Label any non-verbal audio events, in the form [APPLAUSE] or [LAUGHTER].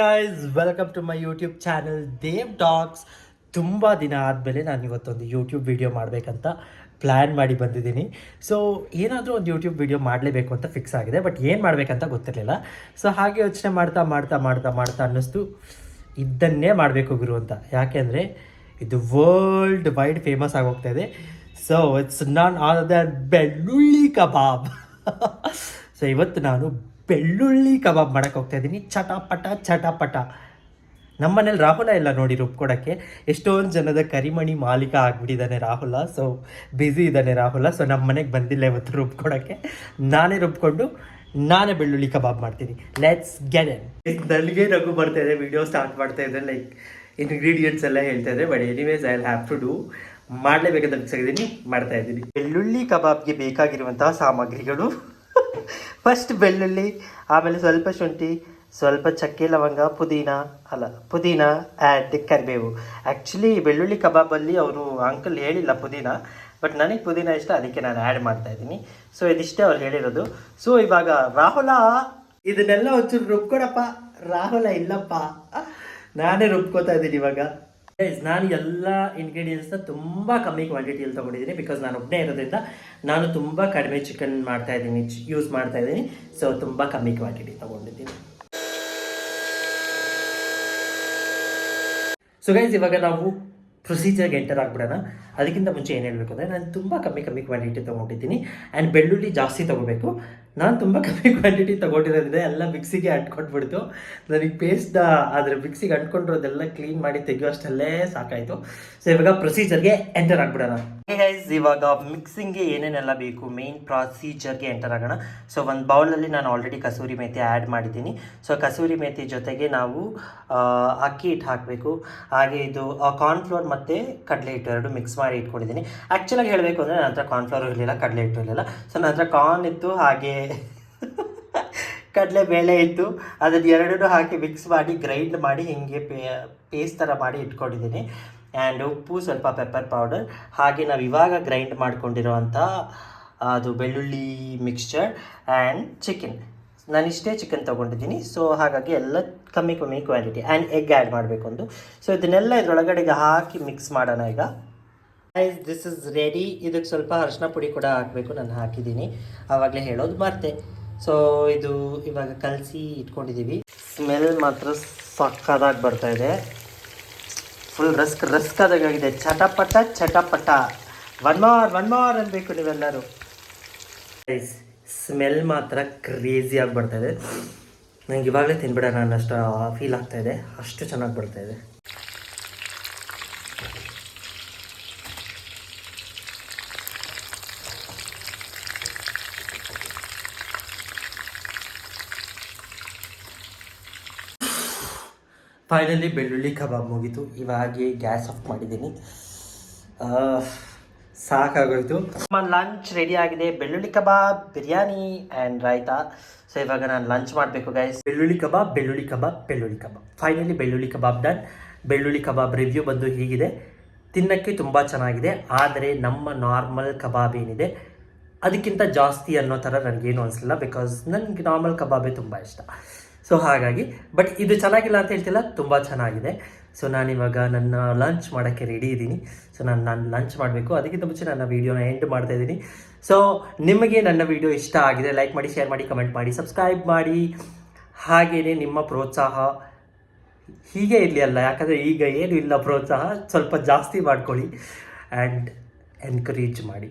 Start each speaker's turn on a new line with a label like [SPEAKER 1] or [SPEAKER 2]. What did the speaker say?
[SPEAKER 1] Guys welcome to my YouTube channel Dev docs ತುಂಬ ದಿನ ಆದಮೇಲೆ ನಾನು ಇವತ್ತೊಂದು ಯೂಟ್ಯೂಬ್ ವಿಡಿಯೋ ಮಾಡಬೇಕಂತ ಪ್ಲ್ಯಾನ್ ಮಾಡಿ ಬಂದಿದ್ದೀನಿ. ಸೊ ಏನಾದರೂ ಒಂದು ಯೂಟ್ಯೂಬ್ ವಿಡಿಯೋ ಮಾಡಲೇಬೇಕು ಅಂತ ಫಿಕ್ಸ್ ಆಗಿದೆ ಬಟ್ ಏನು ಮಾಡಬೇಕಂತ ಗೊತ್ತಿರಲಿಲ್ಲ. ಸೊ ಹಾಗೆ ಯೋಚನೆ ಮಾಡ್ತಾ ಮಾಡ್ತಾ ಮಾಡ್ತಾ ಮಾಡ್ತಾ ಅನ್ನಿಸ್ತು. ಇದನ್ನೇ ಮಾಡಬೇಕು ಗುರು ಅಂತ. ಯಾಕೆಂದರೆ ಇದು ವರ್ಲ್ಡ್ ವೈಡ್ ಫೇಮಸ್ ಆಗೋಗ್ತಾ ಇದೆ. So it's none all the ಬೆಳ್ಳುಳ್ಳಿ ಕಬಾಬ್ ಸೊ ಇವತ್ತು ನಾನು ಬೆಳ್ಳುಳ್ಳಿ ಕಬಾಬ್ ಮಾಡಕ್ಕೆ ಹೋಗ್ತಾ ಇದ್ದೀನಿ. ಚಟಪಟ ಚಟಪಟ ನಮ್ಮನೇಲಿ ರಾಹುಲ ಇಲ್ಲ ನೋಡಿ ರುಬ್ಕೊಡೋಕ್ಕೆ ಎಷ್ಟೊಂದು ಜನದ ಕರಿಮಣಿ ಮಾಲೀಕ ಆಗ್ಬಿಟ್ಟಿದ್ದಾನೆ ರಾಹುಲ. ಸೊ ಬ್ಯುಸಿ ಇದ್ದಾನೆ ರಾಹುಲ. ಸೊ ನಮ್ಮ ಮನೆಗೆ ಬಂದಿಲ್ಲ ಇವತ್ತು ರುಬ್ಕೊಡೋಕ್ಕೆ ನಾನೇ ರುಬ್ಕೊಂಡು ನಾನೇ ಬೆಳ್ಳುಳ್ಳಿ ಕಬಾಬ್ ಮಾಡ್ತೀನಿ. ಲೆಟ್ಸ್ ಗೆಟ್ ಇನ್ ನನಗೆ ನಗು ಬರ್ತಾ ಇದೆ. ವಿಡಿಯೋ ಸ್ಟಾರ್ಟ್ ಮಾಡ್ತಾ ಇದ್ದೆ ಲೈಕ್ ಇಂಗ್ರೀಡಿಯೆಂಟ್ಸ್ ಎಲ್ಲ ಹೇಳ್ತಾ ಇದ್ದೆ but anyways I have to do ಮಾಡಲೇಬೇಕಂತ ಅನ್ಸಿದ್ದೀನಿ ಮಾಡ್ತಾ ಇದ್ದೀನಿ. ಬೆಳ್ಳುಳ್ಳಿ ಕಬಾಬ್ಗೆ ಬೇಕಾಗಿರುವಂತಹ ಸಾಮಗ್ರಿಗಳು ಫಸ್ಟ್ ಬೆಳ್ಳುಳ್ಳಿ, ಆಮೇಲೆ ಸ್ವಲ್ಪ ಶುಂಠಿ, ಸ್ವಲ್ಪ ಚಕ್ಕೆ ಲವಂಗ, ಪುದೀನ, ಅಲ್ಲ, ಪುದೀನ ಆ್ಯಂಡ್ ಕರಿಬೇವು. ಆ್ಯಕ್ಚುಲಿ ಬೆಳ್ಳುಳ್ಳಿ ಕಬಾಬಲ್ಲಿ ಅವರು ಅಂಕಲ್ ಹೇಳಿಲ್ಲ ಪುದೀನ ಬಟ್ ನನಗೆ ಪುದೀನ ಇಷ್ಟ, ಅದಕ್ಕೆ ನಾನು ಆ್ಯಡ್ ಮಾಡ್ತಾ ಇದ್ದೀನಿ. ಸೊ ಇದಿಷ್ಟೇ ಅವ್ರು ಹೇಳಿರೋದು. ಸೊ ಇವಾಗ ರಾಹುಲ, ಇದನ್ನೆಲ್ಲ ಒಂಚೂರು ರುಬ್ಕೊಡಪ್ಪ. ರಾಹುಲ, ಇಲ್ಲಪ್ಪ. ನಾನೇ ರುಬ್ಕೋತಾ ಇದ್ದೀನಿ ಇವಾಗ. ನಾನು ಎಲ್ಲ ಇಂಗ್ರೀಡಿಯೆಂಟ್ಸ್ನ ತುಂಬ ಕಮ್ಮಿ ಕ್ವಾಂಟಿಟಿಯಲ್ಲಿ ತೊಗೊಂಡಿದ್ದೀನಿ ಬಿಕಾಸ್ ನಾನು ಒಬ್ಬನೇ ಇರೋದ್ರಿಂದ ನಾನು ತುಂಬ ಕಡಿಮೆ ಚಿಕನ್ ಮಾಡ್ತಾ ಇದ್ದೀನಿ ಯೂಸ್ ಮಾಡ್ತಾ ಇದ್ದೀನಿ. ಸೊ ತುಂಬ ಕಮ್ಮಿ ಕ್ವಾಂಟಿಟಿ ತೊಗೊಂಡಿದ್ದೀನಿ. ಸೊ ಗೈಸ್ ಇವಾಗ ನಾವು ಪ್ರೊಸೀಜರ್ಗೆ ಎಂಟರ್ ಆಗಿಬಿಡೋಣ. ಅದಕ್ಕಿಂತ ಮುಂಚೆ ಏನು ಹೇಳಬೇಕು ಅಂದರೆ ನಾನು ತುಂಬ ಕಮ್ಮಿ ಕಮ್ಮಿ ಕ್ವಾಂಟಿಟಿ ತೊಗೊಂಡಿದ್ದೀನಿ. ಆ್ಯಂಡ್ ಬೆಳ್ಳುಳ್ಳಿ ಜಾಸ್ತಿ ತೊಗೋಬೇಕು. ನಾನು ತುಂಬ ಕಮ್ಮಿ ಕ್ವಾಂಟಿಟಿ ತೊಗೊಂಡಿರೋದ್ರಿಂದ ಎಲ್ಲ ಮಿಕ್ಸಿಗೆ ಅಂಟ್ಕೊಂಡ್ಬಿಡ್ತು. ನನಗೆ ಪೇಸ್ಟ್ ಅದರ ಮಿಕ್ಸಿಗೆ ಅಂಟ್ಕೊಂಡಿರೋದೆಲ್ಲ ಕ್ಲೀನ್ ಮಾಡಿ ತೆಗೆಯೋಷ್ಟಲ್ಲೇ ಸಾಕಾಯಿತು. ಸೊ ಇವಾಗ ಪ್ರೊಸೀಜರ್ಗೆ ಎಂಟರ್ ಆಗ್ಬಿಡೋಣ. ಗೈಸ್ ಇವಾಗ ಮಿಕ್ಸಿಂಗ್ಗೆ ಏನೇನೆಲ್ಲ ಬೇಕು ಮೇನ್ ಪ್ರೊಸೀಜರ್ಗೆ ಎಂಟರ್ ಆಗೋಣ. ಸೊ ಒಂದು ಬೌಲಲ್ಲಿ ನಾನು ಆಲ್ರೆಡಿ ಕಸೂರಿ ಮೇಥಿ ಆ್ಯಡ್ ಮಾಡಿದ್ದೀನಿ. ಸೊ ಕಸೂರಿ ಮೇಥಿ ಜೊತೆಗೆ ನಾವು ಅಕ್ಕಿ ಹಿಟ್ಟು ಹಾಕಬೇಕು. ಹಾಗೆ ಇದು ಕಾರ್ನ್ಫ್ಲೋರ್ ಮತ್ತು ಕಡಲೆ ಹಿಟ್ಟು ಎರಡು ಮಿಕ್ಸ್ ಮಾಡಿ ಇಟ್ಕೊಂಡಿದ್ದೀನಿ. ಆ್ಯಕ್ಚುಲಾಗಿ ಹೇಳಬೇಕು ಅಂದರೆ ನನ್ನ ಹತ್ರ ಕಾರ್ನ್ಫ್ಲೋರ್ ಇರಲಿಲ್ಲ, ಕಡಲೆ ಹಿಟ್ಟು ಇರಲಿಲ್ಲ. ಸೊ ನನ್ನ ಹತ್ರ ಕಾರ್ನ್ ಇತ್ತು, ಹಾಗೆ [LAUGHS] ಕಡಲೆ ಬೇಳೆ ಇತ್ತು. ಅದನ್ನು ಎರಡನ್ನೂ ಹಾಕಿ ಮಿಕ್ಸ್ ಮಾಡಿ ಗ್ರೈಂಡ್ ಮಾಡಿ, ಹಿಂಗೆ ಪೇಸ್ಟ್ ಥರ ಮಾಡಿ ಇಟ್ಕೊಂಡಿದ್ದೀನಿ. ಆ್ಯಂಡ್ ಉಪ್ಪು, ಸ್ವಲ್ಪ ಪೆಪ್ಪರ್ ಪೌಡರ್ ಹಾಗೆ ನಾವು ಇವಾಗ ಗ್ರೈಂಡ್ ಮಾಡ್ಕೊಂಡಿರೋವಂಥ ಅದು ಬೆಳ್ಳುಳ್ಳಿ ಮಿಕ್ಸ್ಚರ್ ಆ್ಯಂಡ್ ಚಿಕನ್ ನಾನು ಇಷ್ಟೇ ಚಿಕನ್ ತೊಗೊಂಡಿದ್ದೀನಿ. ಸೊ ಹಾಗಾಗಿ ಎಲ್ಲ ಕಮ್ಮಿ ಕಮ್ಮಿ ಕ್ವಾಂಟಿಟಿ ಆ್ಯಂಡ್ ಎಗ್ ಆ್ಯಡ್ ಮಾಡಬೇಕು ಒಂದು. ಸೊ ಇದನ್ನೆಲ್ಲ ಇದರೊಳಗಡೆಗೆ ಹಾಕಿ ಮಿಕ್ಸ್ ಮಾಡೋಣ ಈಗ. ಐಸ್ ದಿಸ್ ಇಸ್ ರೆಡಿ ಇದಕ್ಕೆ ಸ್ವಲ್ಪ ಅರಿಶಿನ ಪುಡಿ ಕೂಡ ಹಾಕಬೇಕು. ನಾನು ಹಾಕಿದ್ದೀನಿ. ಆವಾಗಲೇ ಹೇಳೋದು ಮರ್ತೆ. ಸೊ ಇದು ಇವಾಗ ಕಲಸಿ ಇಟ್ಕೊಂಡಿದ್ದೀವಿ ಸ್ಮೆಲ್ ಮಾತ್ರ ಸಕ್ಕದಾಗಿ ಬರ್ತಾ ಇದೆ. ಫುಲ್ ರಸ್ಕ್ ರಸ್ಕ್ ಆದಾಗಿದೆ ಚಟಪಟ ಚಟಪಟ ಒನ್ ಮಾರ್ ಒನ್ ಮಾರ್ ಅನ್ಬೇಕು ನೀವೆಲ್ಲರೂ. ಸ್ಮೆಲ್ ಮಾತ್ರ ಕ್ರೇಜಿಯಾಗಿ ಬರ್ತಾ ಇದೆ. ನಂಗೆ ಇವಾಗಲೇ ತಿನ್ಬಿಡೋಣ ಅನ್ನಷ್ಟು ಫೀಲ್ ಆಗ್ತಾ ಇದೆ. ಅಷ್ಟು ಚೆನ್ನಾಗಿ ಬರ್ತಾ ಫೈನಲಿ ಬೆಳ್ಳುಳ್ಳಿ ಕಬಾಬ್ ಮುಗೀತು. ಇವಾಗೆ ಗ್ಯಾಸ್ ಆಫ್ ಮಾಡಿದ್ದೀನಿ. ಸಾಕಾಗೋಯ್ತು. ನಮ್ಮ ಲಂಚ್ ರೆಡಿ ಆಗಿದೆ. ಬೆಳ್ಳುಳ್ಳಿ kebab, biryani and raita. So ಇವಾಗ ನಾನು ಲಂಚ್ ಮಾಡಬೇಕು ಗೈಸ್ ಬೆಳ್ಳುಳ್ಳಿ ಕಬಾಬ್ ಬೆಳ್ಳುಳ್ಳಿ ಕಬಾಬ್ ಬೆಳ್ಳುಳ್ಳಿ ಕಬಾಬ್. ಫೈನಲಿ ಬೆಳ್ಳುಳ್ಳಿ ಕಬಾಬ್ ಡನ್ ಬೆಳ್ಳುಳ್ಳಿ ಕಬಾಬ್ ರಿವ್ಯೂ ಬಂದು ಹೀಗಿದೆ. ತಿನ್ನಕ್ಕೆ ತುಂಬ ಚೆನ್ನಾಗಿದೆ. ಆದರೆ ನಮ್ಮ ನಾರ್ಮಲ್ ಕಬಾಬ್ ಏನಿದೆ, ಅದಕ್ಕಿಂತ ಜಾಸ್ತಿ ಅನ್ನೋ ಥರ ನನಗೇನು ಅನಿಸಲಿಲ್ಲ ಬಿಕಾಸ್ ನನಗೆ ನಾರ್ಮಲ್ ಕಬಾಬೇ ತುಂಬ ಇಷ್ಟ. ಸೊ ಹಾಗಾಗಿ ಬಟ್ ಇದು ಚೆನ್ನಾಗಿಲ್ಲ ಅಂತ ಹೇಳ್ತಿಲ್ಲ, ತುಂಬ ಚೆನ್ನಾಗಿದೆ. ಸೊ ನಾನಿವಾಗ ನನ್ನ ಲಂಚ್ ಮಾಡೋಕ್ಕೆ ರೆಡಿ ಇದ್ದೀನಿ. ಸೊ ನಾನು ನಾನು ಲಂಚ್ ಮಾಡಬೇಕು. ಅದಕ್ಕಿಂತ ಮುಂಚೆ ನನ್ನ ವೀಡಿಯೋನ ಎಂಡ್ ಮಾಡ್ತಾ ಇದ್ದೀನಿ. ಸೊ ನಿಮಗೆ ನನ್ನ ವೀಡಿಯೋ ಇಷ್ಟ ಆಗಿದೆ ಲೈಕ್ ಮಾಡಿ ಶೇರ್ ಮಾಡಿ ಕಮೆಂಟ್ ಮಾಡಿ ಸಬ್ಸ್ಕ್ರೈಬ್ ಮಾಡಿ. ಹಾಗೆಯೇ ನಿಮ್ಮ ಪ್ರೋತ್ಸಾಹ ಹೀಗೆ ಇರಲಿ ಅಲ್ಲ, ಯಾಕಂದರೆ ಈಗ ಏನು ಇಲ್ಲ ಪ್ರೋತ್ಸಾಹ, ಸ್ವಲ್ಪ ಜಾಸ್ತಿ ಮಾಡ್ಕೊಳ್ಳಿ. ಆ್ಯಂಡ್ ಎನ್ಕರೇಜ್ ಮಾಡಿ.